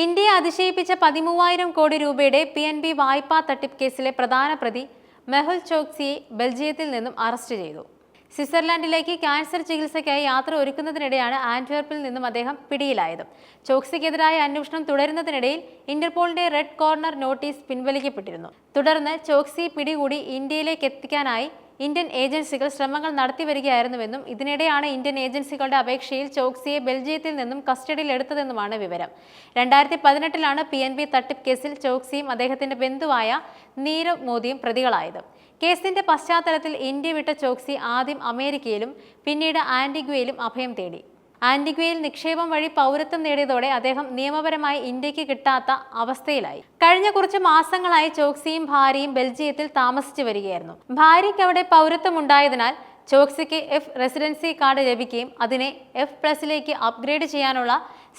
ഇന്ത്യയെ അതിശയിപ്പിച്ച പതിമൂവായിരം കോടി രൂപയുടെ പി എൻ ബി വായ്പാ തട്ടിപ്പ് കേസിലെ പ്രധാന പ്രതി മെഹുൽ ചോക്സിയെ ബെൽജിയത്തിൽ നിന്നും അറസ്റ്റ് ചെയ്തു. സ്വിറ്റ്സർലാൻഡിലേക്ക് ക്യാൻസർ ചികിത്സയ്ക്കായി യാത്ര ഒരുക്കുന്നതിനിടെയാണ് ആന്റ്വേർപ്പിൽ നിന്നും അദ്ദേഹം പിടിയിലായത്. ചോക്സിക്കെതിരായ അന്വേഷണം തുടരുന്നതിനിടയിൽ ഇന്റർപോളിന്റെ റെഡ് കോർണർ നോട്ടീസ് പിൻവലിക്കപ്പെട്ടിരുന്നു. തുടർന്ന് ചോക്സി പിടികൂടി ഇന്ത്യയിലേക്ക് എത്തിക്കാനായി ഇന്ത്യൻ ഏജൻസികൾ ശ്രമങ്ങൾ നടത്തിവരികയായിരുന്നുവെന്നും ഇതിനിടെയാണ് ഇന്ത്യൻ ഏജൻസികളുടെ അപേക്ഷയിൽ ചോക്സിയെ ബെൽജിയത്തിൽ നിന്നും കസ്റ്റഡിയിൽ എടുത്തതെന്നുമാണ് വിവരം. രണ്ടായിരത്തി പതിനെട്ടിലാണ് പി എൻ ബി തട്ടിപ്പ് കേസിൽ ചോക്സിയും അദ്ദേഹത്തിന്റെ ബന്ധുവായ നീരവ് മോദിയും പ്രതികളായത്. കേസിന്റെ പശ്ചാത്തലത്തിൽ ഇന്ത്യ വിട്ട ചോക്സി ആദ്യം അമേരിക്കയിലും പിന്നീട് ആന്റിഗ്വയിലും അഭയം തേടി. ആന്റിഗ്വയിൽ നിക്ഷേപം വഴി പൗരത്വം നേടിയതോടെ അദ്ദേഹം നിയമപരമായി ഇന്ത്യയ്ക്ക് കിട്ടാത്ത അവസ്ഥയിലായി. കഴിഞ്ഞ കുറച്ച് മാസങ്ങളായി ചോക്സിയും ഭാര്യയും ബെൽജിയത്തിൽ താമസിച്ചു വരികയായിരുന്നു. ഭാര്യയ്ക്ക് അവിടെ പൗരത്വം ഉണ്ടായതിനാൽ ചോക്സിക്ക് എഫ് റെസിഡൻസി കാർഡ് ലഭിക്കുകയും അതിനെ എഫ് പ്ലസിലേക്ക് അപ്ഗ്രേഡ് ചെയ്യാനുള്ള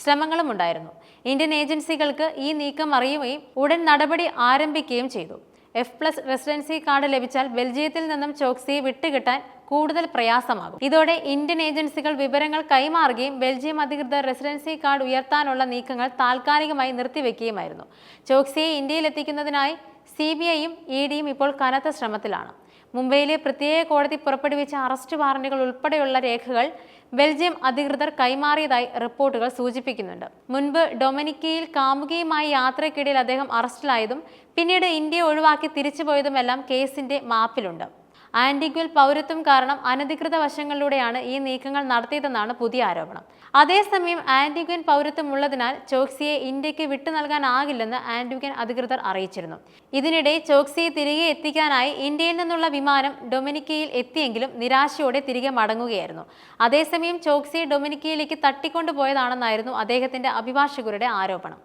ശ്രമങ്ങളും ഉണ്ടായിരുന്നു ഇന്ത്യൻ ഏജൻസികൾക്ക് ഈ നീക്കം അറിയുകയും ഉടൻ നടപടി ആരംഭിക്കുകയും ചെയ്തു. എഫ് പ്ലസ് റെസിഡൻസി കാർഡ് ലഭിച്ചാൽ ബെൽജിയത്തിൽ നിന്നും ചോക്സിയെ വിട്ടുകിട്ടാൻ കൂടുതൽ പ്രയാസമാകും. ഇതോടെ ഇന്ത്യൻ ഏജൻസികൾ വിവരങ്ങൾ കൈമാറുകയും ബെൽജിയം അധികൃതർ റെസിഡൻസി കാർഡ് ഉയർത്താനുള്ള നീക്കങ്ങൾ താൽക്കാലികമായി നിർത്തിവെക്കുകയുമായിരുന്നു. ചോക്സിയെ ഇന്ത്യയിൽ എത്തിക്കുന്നതിനായി സി ബി ഐയും ഇ ഡിയും ഇപ്പോൾ കനത്ത ശ്രമത്തിലാണ്. മുംബൈയിലെ പ്രത്യേക കോടതി പുറപ്പെടുവിച്ച അറസ്റ്റ് വാറന്റുകൾ ഉൾപ്പെടെയുള്ള രേഖകൾ ബെൽജിയം അധികൃതർ കൈമാറിയതായി റിപ്പോർട്ടുകൾ സൂചിപ്പിക്കുന്നുണ്ട്. മുൻപ് ഡൊമിനിക്കയിൽ കാമുകിയുമായി യാത്രയ്ക്കിടയിൽ അദ്ദേഹം അറസ്റ്റിലായതും പിന്നീട് ഇന്ത്യ ഒഴിവാക്കി തിരിച്ചുപോയതുമെല്ലാം കേസിന്റെ മാപ്പിലുണ്ട്. ആന്റിഗ്വൽ പൗരത്വം കാരണം അനധികൃത വശങ്ങളിലൂടെയാണ് ഈ നീക്കങ്ങൾ നടത്തിയതെന്നാണ് പുതിയ ആരോപണം. അതേസമയം ആന്റിഗ്വൻ പൗരത്വം ഉള്ളതിനാൽ ചോക്സിയെ ഇന്ത്യയ്ക്ക് വിട്ടു നൽകാനാകില്ലെന്ന് ആന്റിഗ്വൻ അധികൃതർ അറിയിച്ചിരുന്നു. ഇതിനിടെ ചോക്സിയെ തിരികെ എത്തിക്കാനായി ഇന്ത്യയിൽ നിന്നുള്ള വിമാനം ഡൊമിനിക്കയിൽ എത്തിയെങ്കിലും നിരാശയോടെ തിരികെ മടങ്ങുകയായിരുന്നു. അതേസമയം ചോക്സിയെ ഡൊമിനിക്കയിലേക്ക് തട്ടിക്കൊണ്ടുപോയതാണെന്നായിരുന്നു അദ്ദേഹത്തിന്റെ അഭിഭാഷകരുടെ ആരോപണം.